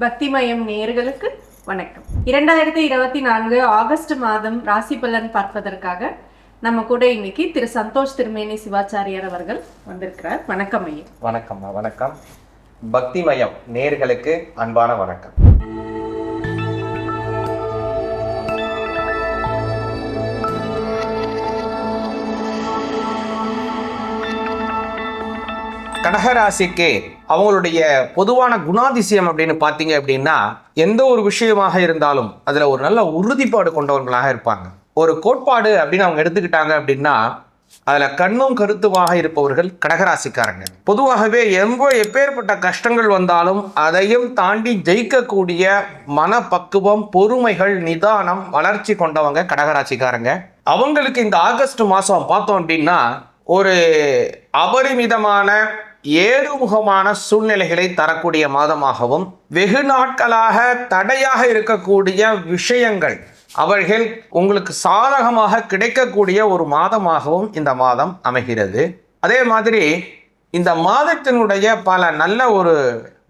பக்திமயம் நேயர்களுக்கு வணக்கம். இரண்டாயிரத்தி இருபத்தி நான்கு ஆகஸ்ட் மாதம் ராசி பலன் பார்ப்பதற்காக நம்ம கூட இன்னைக்கு திரு சந்தோஷ் திருமேனி சிவாச்சாரியார் அவர்கள் வந்திருக்கிறார். வணக்கம் ஐயா. வணக்கம்மா வணக்கம். பக்திமயம் நேர்களுக்கு அன்பான வணக்கம். கடகராசிக்கு அவங்களுடைய பொதுவான குணாதிசயம் அப்படின்னு பார்த்தீங்க அப்படின்னா எந்த ஒரு விஷயமாக இருந்தாலும் அதில் ஒரு நல்ல உறுதிப்பாடு கொண்டவர்களாக இருப்பாங்க. ஒரு கோட்பாடு அப்படின்னு அவங்க எடுத்துக்கிட்டாங்க அப்படின்னா அதில் கண்ணும் கருத்துமாக இருப்பவர்கள் கடகராசிக்காரங்க. பொதுவாகவே எவ்வளோ எப்பேற்பட்ட கஷ்டங்கள் வந்தாலும் அதையும் தாண்டி ஜெயிக்கக்கூடிய மனப்பக்குவம் பொறுமைகள் நிதானம் வளர்ச்சி கொண்டவங்க கடகராசிக்காரங்க. அவங்களுக்கு இந்த ஆகஸ்ட் மாதம் பார்த்தோம் அப்படின்னா ஒரு அபரிமிதமான ஏறுமுகமான சூழ்நிலைகளை தரக்கூடிய மாதமாகவும் வெகு நாட்களாக தடையாக இருக்கக்கூடிய விஷயங்கள் அவர்கள் உங்களுக்கு சாதகமாக கிடைக்கக்கூடிய ஒரு மாதமாகவும் இந்த மாதம் அமைகிறது. அதே மாதிரி இந்த மாதத்தினுடைய பல நல்ல ஒரு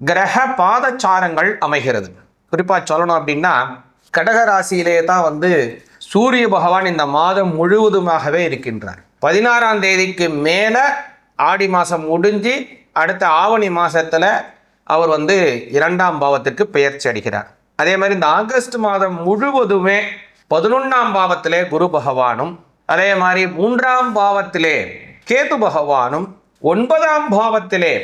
கிரக பாதச்சாரங்கள் அமைகிறது. குறிப்பாக சொல்லணும் அப்படின்னா கடக ராசியிலே தான் வந்து சூரிய பகவான் இந்த மாதம் முழுவதுமாகவே இருக்கின்றார். பதினாறாம் தேதிக்கு மேலே ஆடி மாதம் முடிஞ்சு அடுத்த ஆவணி மாதத்தில் அவர் வந்து இரண்டாம் பாவத்திற்கு பெயர்ச்சி அடைகிறார். அதே மாதிரி இந்த ஆகஸ்ட் மாதம் முழுவதுமே பதினொன்றாம் பாவத்திலே குரு பகவானும் அதே மாதிரி மூன்றாம் பாவத்திலே கேது பகவானும் ஒன்பதாம் பாவத்திலே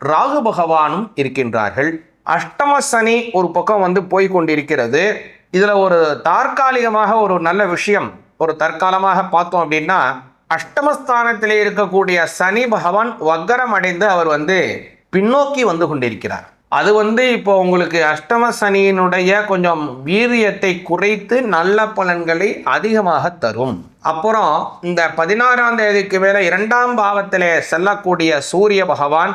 ராகு பகவானும் இருக்கின்றார்கள். அஷ்டம சனி ஒரு பக்கம் வந்து போய் கொண்டிருக்கிறது. இதில் ஒரு தற்காலிகமாக ஒரு நல்ல விஷயம் ஒரு தற்காலமாக பார்த்தோம் அப்படின்னா அஷ்டமஸ்தானத்திலே இருக்கக்கூடிய சனி பகவான் வக்கரம் அடைந்து அவர் வந்து பின்னோக்கி வந்து கொண்டிருக்கிறார். அது வந்து இப்போ உங்களுக்கு அஷ்டம சனியினுடைய கொஞ்சம் வீரியத்தை குறைத்து நல்ல பலன்களை அதிகமாக தரும். அப்புறம் இந்த பதினாறாம் தேதிக்கு மேலே இரண்டாம் பாவத்திலே செல்லக்கூடிய சூரிய பகவான்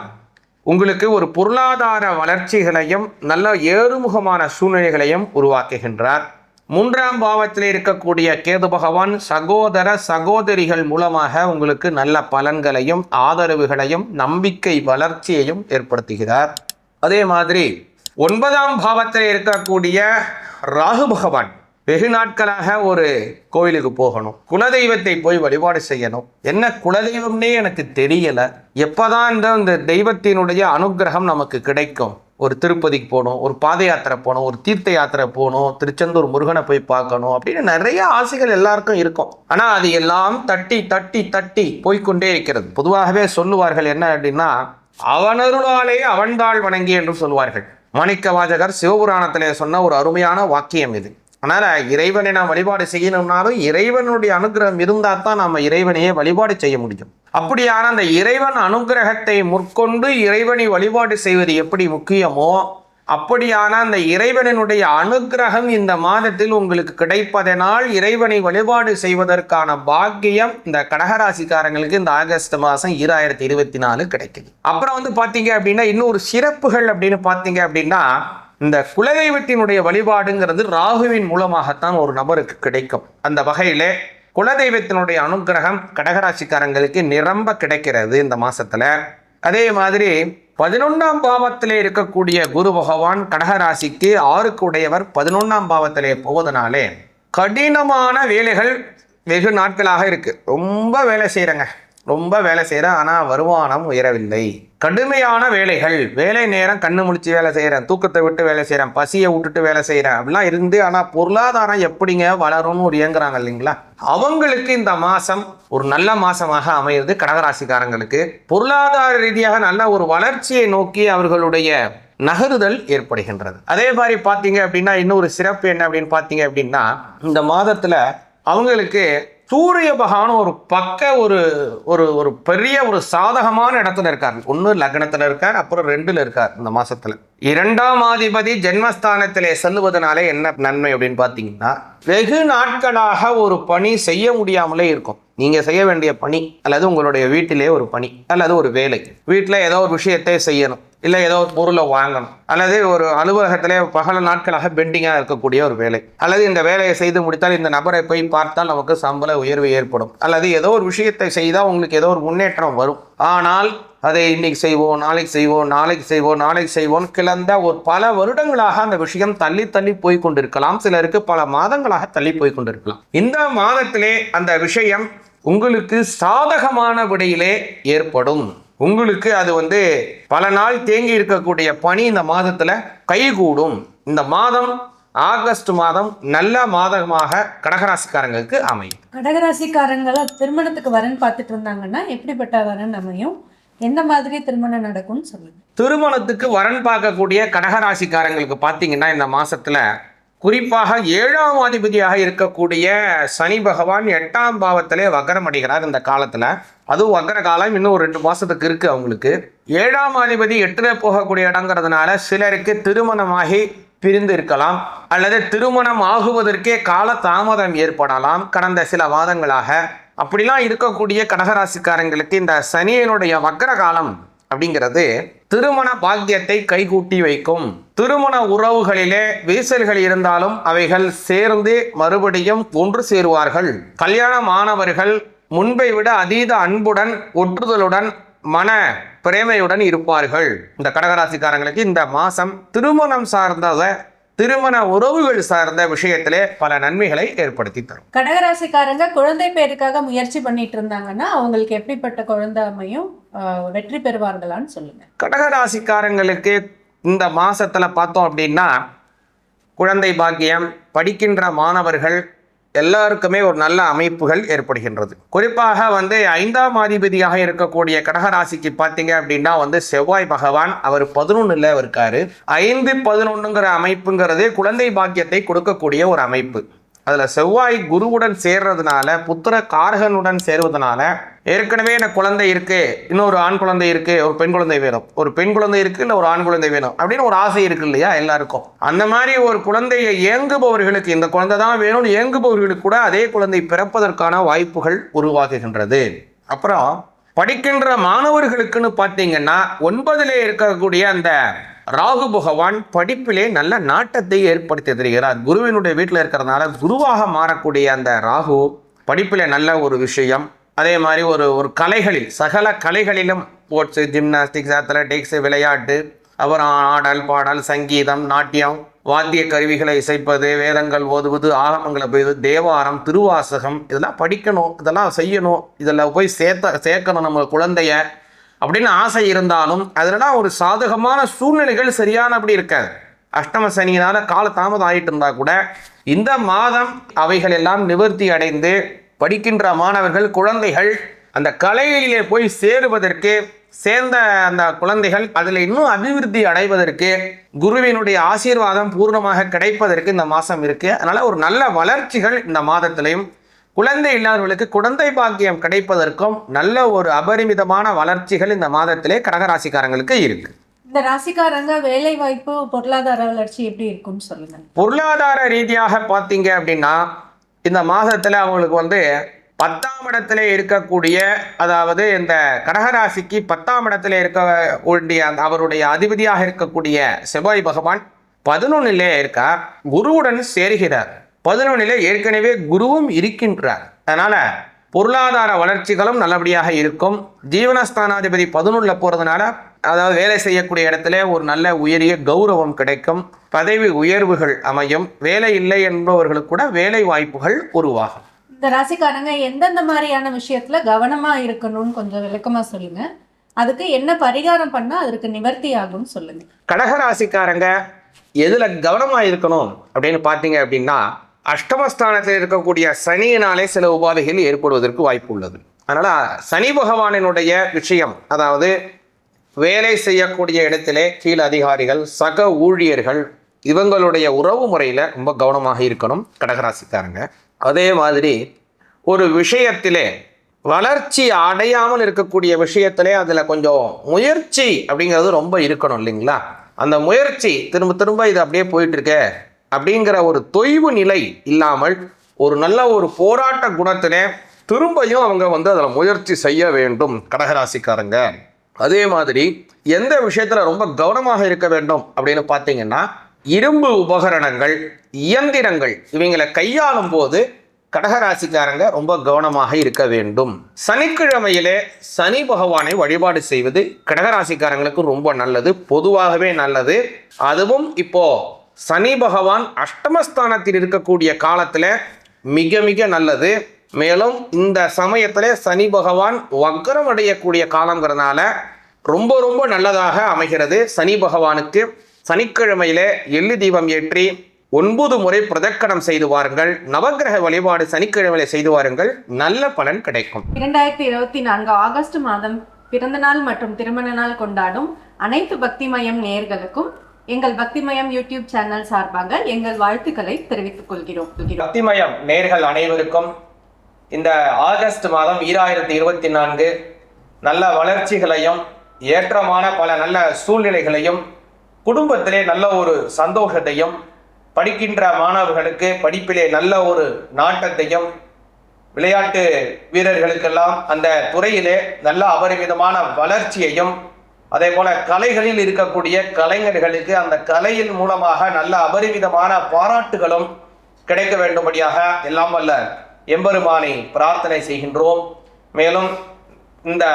உங்களுக்கு ஒரு பொருளாதார வளர்ச்சிகளையும் நல்ல ஏறுமுகமான சூழ்நிலைகளையும் உருவாக்குகின்றார். மூன்றாம் பாவத்தில் இருக்கக்கூடிய கேது பகவான் சகோதர சகோதரிகள் மூலமாக உங்களுக்கு நல்ல பலன்களையும் ஆதரவுகளையும் நம்பிக்கை வளர்ச்சியையும் ஏற்படுத்துகிறார். அதே மாதிரி ஒன்பதாம் பாவத்தில் இருக்கக்கூடிய ராகு பகவான் வெகு நாட்களாக ஒரு கோயிலுக்கு போகணும். குலதெய்வத்தை போய் வழிபாடு செய்யணும். என்ன குலதெய்வம்னே எனக்கு தெரியல. எப்பதான் இந்த இந்த தெய்வத்தினுடைய அனுக்கிரகம் நமக்கு கிடைக்கும்? ஒரு திருப்பதிக்கு போகணும் ஒரு பாத யாத்திரை போகணும் ஒரு தீர்த்த யாத்திரை போகணும் திருச்செந்தூர் முருகனை போய் பார்க்கணும் அப்படின்னு நிறைய ஆசைகள் எல்லாருக்கும் இருக்கும். ஆனால் அது எல்லாம் தட்டி தட்டி தட்டி போய்க்கொண்டே இருக்கிறது. பொதுவாகவே சொல்லுவார்கள் என்ன அப்படின்னா அவனருளாலே அவன்தாள் வணங்கி என்று சொல்வார்கள் மாணிக்க வாஜகர் சிவபுராணத்திலே சொன்ன ஒரு அருமையான வாக்கியம் இது. அதனால் இறைவனை நாம் வழிபாடு செய்யணும்னாலும் இறைவனுடைய அனுகிரகம் இருந்தால் தான் நம்ம இறைவனையே வழிபாடு செய்ய முடியும். அப்படியான அந்த இறைவன் அனுகிரகத்தை முற்கொண்டு இறைவனை வழிபாடு செய்வது எப்படி முக்கியமோ அப்படியான அந்த இறைவனினுடைய அனுகிரகம் இந்த மாதத்தில் உங்களுக்கு கிடைப்பதனால் இறைவனை வழிபாடு செய்வதற்கான பாக்கியம் இந்த கடகராசிக்காரங்களுக்கு இந்த ஆகஸ்ட் மாதம் ஈராயிரத்தி இருபத்தி நாலு கிடைக்குது. அப்புறம் வந்து பார்த்தீங்க அப்படின்னா இன்னொரு சிறப்புகள் அப்படின்னு பார்த்தீங்க அப்படின்னா இந்த குலதெய்வத்தினுடைய வழிபாடுங்கிறது ராகுவின் மூலமாகத்தான் ஒரு நபருக்கு கிடைக்கும். அந்த வகையிலே குலதெய்வத்தினுடைய அனுகிரகம் கடகராசிக்காரங்களுக்கு நிரம்ப கிடைக்கிறது இந்த மாசத்துல. அதே மாதிரி பதினொன்றாம் பாவத்திலே இருக்கக்கூடிய குரு பகவான் கடகராசிக்கு ஆறுக்கு உடையவர் பதினொன்றாம் பாவத்திலே போவதனாலே கடினமான வேலைகள் வெகு நாட்களாக இருக்கு. ரொம்ப வேலை செய்கிறேங்க ரொம்ப வேலை செய்கிறேன் ஆனால் வருமானம் உயரவில்லை. கடுமையான வேலைகள். வேலை நேரம் கண்ணு முழிச்சு வேலை செய்கிறேன் தூக்கத்தை விட்டு வேலை செய்கிறேன் பசியை விட்டுட்டு வேலை செய்கிறேன் அப்படிலாம் இருந்து ஆனால் பொருளாதாரம் எப்படிங்க வளரும்னு ஒரு இயங்குறாங்க இல்லைங்களா? அவங்களுக்கு இந்த மாதம் ஒரு நல்ல மாதமாக அமையுது கடகராசிக்காரங்களுக்கு. பொருளாதார ரீதியாக நல்ல ஒரு வளர்ச்சியை நோக்கி அவர்களுடைய நகருதல் ஏற்படுகின்றது. அதே மாதிரி பார்த்தீங்க அப்படின்னா இன்னொரு சிறப்பு என்ன அப்படின்னு பார்த்தீங்க அப்படின்னா இந்த மாதத்தில் அவங்களுக்கு சூரிய பகவான் ஒரு பக்க ஒரு ஒரு ஒரு பெரிய ஒரு சாதகமான இடத்துல இருக்கார். ஒன்று லக்னத்தில் இருக்கார் அப்புறம் ரெண்டில் இருக்கார் இந்த மாதத்தில் இரண்டாம் ஆதிபதி ஜென்மஸ்தானத்திலே செல்லுவதனாலே என்ன நன்மை அப்படின்னு பார்த்தீங்கன்னா வெகு நாட்களாக ஒரு பணி செய்ய முடியாமலே இருக்கும். நீங்கள் செய்ய வேண்டிய பணி அல்லது உங்களுடைய வீட்டிலே ஒரு பணி அல்லது ஒரு வேலை. வீட்டில் ஏதோ ஒரு விஷயத்தை செய்யணும். இல்லை ஏதோ ஒரு பொருளை வாங்கணும். அல்லது ஒரு அலுவலகத்திலே பகல நாட்களாக பெண்டிங்காக இருக்கக்கூடிய ஒரு வேலை. அல்லது இந்த வேலையை செய்து முடித்தால் இந்த நபரை போய் பார்த்தால் நமக்கு சம்பள உயர்வு ஏற்படும். அல்லது ஏதோ ஒரு விஷயத்தை செய்தால் உங்களுக்கு ஏதோ ஒரு முன்னேற்றம் வரும். ஆனால் அதை இன்னைக்கு செய்வோம் நாளைக்கு செய்வோம் நாளைக்கு செய்வோம் நாளைக்கு செய்வோம் கிளந்த ஒரு பல வருடங்களாக அந்த விஷயம் தள்ளி தள்ளி போய் கொண்டிருக்கலாம். சிலருக்கு பல மாதங்களாக தள்ளி போய் கொண்டிருக்கலாம். இந்த மாதத்திலே அந்த விஷயம் உங்களுக்கு சாதகமான விடையிலே ஏற்படும். உங்களுக்கு அது வந்து பல நாள் தேங்கி இருக்கக்கூடிய பணி இந்த மாதத்துல கைகூடும். இந்த மாதம் ஆகஸ்ட் மாதம் நல்ல மாதமாக கடகராசிக்காரங்களுக்கு அமையும். கடகராசிக்காரங்கள திருமணத்துக்கு வரன் பார்த்துட்டு இருந்தாங்கன்னா எப்படிப்பட்ட வரன் அமையும்? எந்த மாதிரி திருமணம் நடக்கும்னு சொல்லுங்க. திருமணத்துக்கு வரன் பார்க்கக்கூடிய கடகராசிக்காரங்களுக்கு பார்த்தீங்கன்னா இந்த மாசத்துல குறிப்பாக ஏழாம் அதிபதியாக இருக்கக்கூடிய சனி பகவான் எட்டாம் பாவத்திலே வக்கரம் அடைகிறார் இந்த காலத்தில். அதுவும் வக்கர காலம் இன்னும் ஒரு ரெண்டு மாதத்துக்கு இருக்குது அவங்களுக்கு. ஏழாம் அதிபதி எட்டுல போகக்கூடிய இடங்கிறதுனால சிலருக்கு திருமணமாகி பிரிந்து இருக்கலாம். அல்லது திருமணம் ஆகுவதற்கே கால தாமதம் ஏற்படலாம் கடந்த சில மாதங்களாக. அப்படிலாம் இருக்கக்கூடிய கடகராசிக்காரங்களுக்கு இந்த சனியனுடைய வக்கர காலம் அப்படிங்கிறது திருமண பாக்கியத்தை கைகூட்டி வைக்கும். திருமண உறவுகளிலே வீசல்கள் இருந்தாலும் அவைகள் சேர்ந்து மறுபடியும் ஒன்று சேருவார்கள். கல்யாணமானவர்கள் முன்பை விட அதீத அன்புடன் ஒற்றுதலுடன் மன பிரேமையுடன் இருப்பார்கள். இந்த கடகராசிக்காரங்களுக்கு இந்த மாசம் திருமணம் சார்ந்த திருமண உறவுகள் சார்ந்த விஷயத்திலே பல நன்மைகளை ஏற்படுத்தி தரும். கடகராசிக்காரங்க குழந்தை பேருக்காக முயற்சி பண்ணிட்டு இருந்தாங்கன்னா அவங்களுக்கு எப்படிப்பட்ட குழந்தை அமையும் வெற்றி பெறுவார்களான்னு சொல்லுங்க. கடகராசிக்காரங்களுக்கு இந்த மாசத்துல பார்த்தோம் அப்படின்னா குழந்தை பாக்கியம் படிக்கின்ற மாணவர்கள் எல்லாருக்குமே ஒரு நல்ல அமைப்புகள் ஏற்படுகின்றது. குறிப்பாக வந்து ஐந்தாம் அதிபதியாக இருக்கக்கூடிய கடகராசிக்கு பார்த்தீங்க அப்படின்னா வந்து செவ்வாய் பகவான் அவர் பதினொன்னுல இருக்காரு. ஐந்து பதினொன்றுங்கிற அமைப்புங்கிறது குழந்தை பாக்கியத்தை கொடுக்கக்கூடிய ஒரு அமைப்பு. அதில் செவ்வாய் குருவுடன் சேர்றதுனால புத்திர காரகனுடன் சேர்வதனால ஏற்கனவே எனக்கு குழந்தை இருக்கு இன்னொரு ஆண் குழந்தை இருக்கு ஒரு பெண் குழந்தை வேணும். ஒரு பெண் குழந்தை இருக்கு இல்லை ஒரு ஆண் குழந்தை வேணும் அப்படின்னு ஒரு ஆசை இருக்கு இல்லையா எல்லாருக்கும். அந்த மாதிரி ஒரு குழந்தையை இயங்குபவர்களுக்கு இந்த குழந்தை தான் வேணும்னு ஏங்குபவர்களுக்கு கூட அதே குழந்தை பிறப்பதற்கான வாய்ப்புகள் உருவாகுகின்றது. அப்புறம் படிக்கின்ற மாணவர்களுக்குன்னு பார்த்தீங்கன்னா ஒன்பதிலே இருக்கக்கூடிய அந்த ராகு பகவான் படிப்பிலே நல்ல நாட்டத்தை ஏற்படுத்தி தருகிறார். குருவினுடைய வீட்டில் இருக்கிறதுனால குருவாக மாறக்கூடிய அந்த ராகு படிப்பிலே நல்ல ஒரு விஷயம். அதே மாதிரி ஒரு ஒரு கலைகளில் சகல கலைகளிலும் ஸ்போர்ட்ஸு ஜிம்னாஸ்டிக்ஸ் அத்லட்டிக்ஸ் விளையாட்டு அப்புறம் ஆடல் பாடல் சங்கீதம் நாட்டியம் வாத்திய கருவிகளை இசைப்பது வேதங்கள் ஓதுவது ஆகமங்களை போய்து தேவாரம் திருவாசகம் இதெல்லாம் படிக்கணும் இதெல்லாம் செய்யணும் இதில் போய் சேர்த்த சேர்க்கணும் நம்ம குழந்தைய. அப்படின்னு ஆசை இருந்தாலும் அதனால் ஒரு சாதகமான சூழ்நிலைகள் சரியான அப்படி இருக்காது அஷ்டம சனியினால் கால தாமதம் ஆகிட்டு இருந்தால் கூட இந்த மாதம் அவைகள் எல்லாம் நிவர்த்தி அடைந்து படிக்கின்ற மாணவர்கள் குழந்தைகள் அந்த கலைகளிலே போய் சேருவதற்கு சேர்ந்த அந்த குழந்தைகள் அதில் இன்னும் அபிவிருத்தி அடைவதற்கு குருவினுடைய ஆசீர்வாதம் பூர்ணமாக கிடைப்பதற்கு இந்த மாதம் இருக்குது அதனால் ஒரு நல்ல வளர்ச்சிகள் இந்த மாதத்திலையும் குழந்தை இல்லாதவர்களுக்கு குழந்தை பாக்கியம் கிடைப்பதற்கும் நல்ல ஒரு அபரிமிதமான வளர்ச்சிகள் இந்த மாதத்திலே கடகராசிக்காரங்களுக்கு இருக்கு. இந்த ராசிக்காரங்க வேலை வாய்ப்பு பொருளாதார வளர்ச்சி எப்படி இருக்கும்னு சொல்லுங்க பொருளாதார ரீதியாக பார்த்தீங்க அப்படின்னா இந்த மாதத்துல அவங்களுக்கு வந்து பத்தாம் இடத்துல இருக்கக்கூடிய அதாவது இந்த கடகராசிக்கு பத்தாம் இடத்துல இருக்க வேண்டிய அவருடைய அதிபதியாக இருக்கக்கூடிய செவ்வாய் பகவான் பதினொன்னிலே இருக்கார். குருவுடன் சேருகிறார். பதினொன்னிலே ஏற்கனவே குருவும் இருக்கின்றார். அதனால பொருளாதார வளர்ச்சிகளும் நல்லபடியாக இருக்கும். ஜீவனஸ்தானாதிபதி பதினொன்றில் போகிறதுனால அதாவது வேலை செய்யக்கூடிய இடத்துல ஒரு நல்ல உயரிய கௌரவம் கிடைக்கும். பதவி உயர்வுகள் அமையும். வேலை இல்லை என்பவர்களுக்கு கூட வேலை வாய்ப்புகள் உருவாகும். இந்த ராசிக்காரங்க எந்தெந்த மாதிரியான விஷயத்துல கவனமா இருக்கணும்னு கொஞ்சம் விளக்கமா சொல்லுங்க. அதுக்கு என்ன பரிகாரம் பண்ணா அதற்கு நிவர்த்தி ஆகும்னு சொல்லுங்க. கடகராசிக்காரங்க எதுல கவனமா இருக்கணும் அப்படின்னு பார்த்தீங்க அப்படின்னா அஷ்டமஸ்தானத்தில் இருக்கக்கூடிய சனியினாலே சில உபாதைகள் ஏற்படுவதற்கு வாய்ப்பு உள்ளது அதனால் சனி பகவானினுடைய விஷயம் அதாவது வேலை செய்யக்கூடிய இடத்திலே கீழ் அதிகாரிகள் சக ஊழியர்கள் இவங்களுடைய உறவு முறையில் ரொம்ப கவனமாக இருக்கணும் கடகராசிக்காரங்க. அதே மாதிரி ஒரு விஷயத்திலே வளர்ச்சி அடையாமல் இருக்கக்கூடிய விஷயத்திலே அதில் கொஞ்சம் முயற்சி அப்படிங்கிறது ரொம்ப இருக்கணும் இல்லைங்களா? அந்த முயற்சி திரும்ப திரும்ப இது அப்படியே போயிட்டு அப்படிங்கிற ஒரு தொய்வு நிலை இல்லாமல் ஒரு நல்ல ஒரு போராட்ட குணத்தினே திரும்பியும் அவங்க வந்து அதில் முயற்சி செய்ய வேண்டும் கடகராசிக்காரங்க. அதே மாதிரி எந்த விஷயத்தில் ரொம்ப கவனமாக இருக்க வேண்டும் அப்படின்னு பார்த்தீங்கன்னா இரும்பு உபகரணங்கள் இயந்திரங்கள் இவங்களை கையாளும் போது கடகராசிக்காரங்க ரொம்ப கவனமாக இருக்க வேண்டும். சனிக்கிழமையிலே சனி பகவானை வழிபாடு செய்வது கடகராசிக்காரங்களுக்கு ரொம்ப நல்லது பொதுவாகவே நல்லது. அதுவும் இப்போ சனி பகவான் அஷ்டமஸ்தானத்தில் இருக்கக்கூடிய காலத்தில் மிக மிக நல்லது. மேலும் இந்த சமயத்தில் சனி பகவான் வக்கரம் அடையக்கூடிய காலங்கிறதுனால ரொம்ப ரொம்ப நல்லதாக அமைகிறது. சனி பகவானுக்கு சனிக்கிழமையில் எள்ளு தீபம் ஏற்றி ஒன்பது முறை பிரதக்கணம் செய்து வாருங்கள். நவக்கிரக வழிபாடு சனிக்கிழமையில செய்து வாருங்கள். நல்ல பலன் கிடைக்கும். இரண்டாயிரத்தி இருபத்தி நான்கு ஆகஸ்ட் மாதம் பிறந்த நாள் மற்றும் திருமண நாள் கொண்டாடும் அனைத்து பக்தி மயம் நேர்களுக்கும் எங்கள் பக்திமயம் யூடியூப் சேனல் சார்பாக எங்கள் வாழ்த்துக்களை தெரிவித்துக் கொள்கிறோம். பக்திமயம் நேர்கள் அனைவருக்கும் இந்த ஆகஸ்ட் மாதம் ஈராயிரத்தி இருபத்தி நான்கு நல்ல வளர்ச்சிகளையும் ஏற்றமான பல நல்ல சூழ்நிலைகளையும் குடும்பத்திலே நல்ல ஒரு சந்தோஷத்தையும் படிக்கின்ற மாணவர்களுக்கு படிப்பிலே நல்ல ஒரு நாட்டத்தையும் விளையாட்டு வீரர்களுக்கெல்லாம் அந்த துறையிலே நல்ல அபரிமிதமான வளர்ச்சியையும் அதே போல கலைகளில் இருக்கக்கூடிய கலைஞர்களுக்கு அந்த கலையின் மூலமாக நல்ல அபரிமிதமான பாராட்டுகளும் கிடைக்க வேண்டும்படியாக எல்லாம் வல்ல எம்பெருமானை பிரார்த்தனை செய்கின்றோம். மேலும் இந்த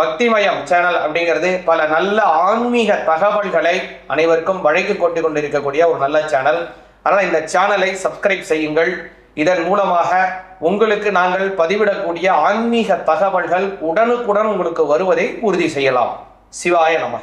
பக்திமயம் சேனல் அப்படிங்கிறது பல நல்ல ஆன்மீக தகவல்களை அனைவருக்கும் வழங்கி கொண்டு கொண்டிருக்கக்கூடிய ஒரு நல்ல சேனல். அதனால் இந்த சேனலை சப்ஸ்கிரைப் செய்யுங்கள். இதன் மூலமாக உங்களுக்கு நாங்கள் பதிவிடக்கூடிய ஆன்மீக தகவல்கள் உடனுக்குடன் உங்களுக்கு வருவதை உறுதி செய்யலாம். சிவாய நமः